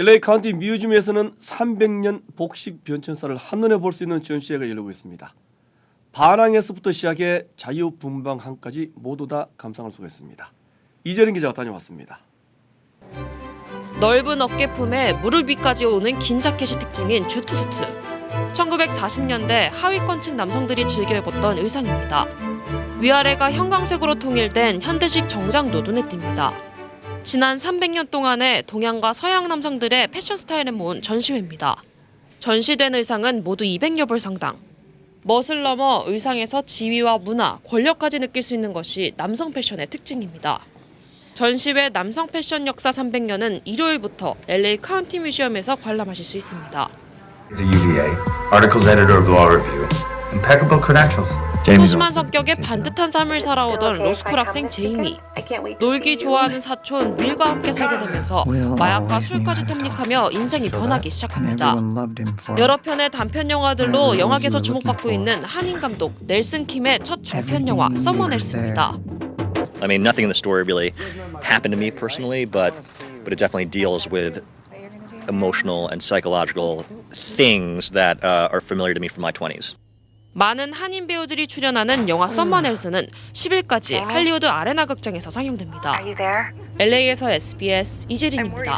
LA 카운티 뮤지엄에서는 300년 복식 변천사를 한눈에 볼 수 있는 전시회가 열리고 있습니다. 반항에서부터 시작해 자유분방항까지 모두 다 감상할 수가 있습니다. 이재린 기자가 다녀왔습니다. 넓은 어깨 품에 무릎 위까지 오는 긴 자켓이 특징인 주트수트. 1940년대 하위권층 남성들이 즐겨 입었던 의상입니다. 위아래가 형광색으로 통일된 현대식 정장도도 눈에 띕니다. 지난 300년 동안의 동양과 서양 남성들의 패션 스타일을 모은 전시회입니다. 전시된 의상은 모두 200여 벌 상당. 멋을 넘어 의상에서 지위와 문화, 권력까지 느낄 수 있는 것이 남성 패션의 특징입니다. 전시회 남성 패션 역사 300년은 일요일부터 LA 카운티 뮤지엄에서 관람하실 수 있습니다. Impeccable credentials. 소심한 성격에 반듯한 삶을 살아오던 로스쿨 학생 제이미. 놀기 좋아하는 사촌 윌과 함께 살게 되면서 마약과 술까지 탐닉하며 인생이 변하기 시작합니다. 여러 편의 단편 영화들로 영화계에서 주목받고 있는 한인 감독 넬슨 킴의 첫 장편 영화 서머넬스입니다. I mean, nothing in the story really happened to me personally, but but it definitely deals with emotional and psychological things that uh, are familiar to me from my 20s. 많은 한인 배우들이 출연하는 영화 서머넬스는 10일까지 할리우드 아레나 극장에서 상영됩니다. LA에서 SBS 이재린입니다.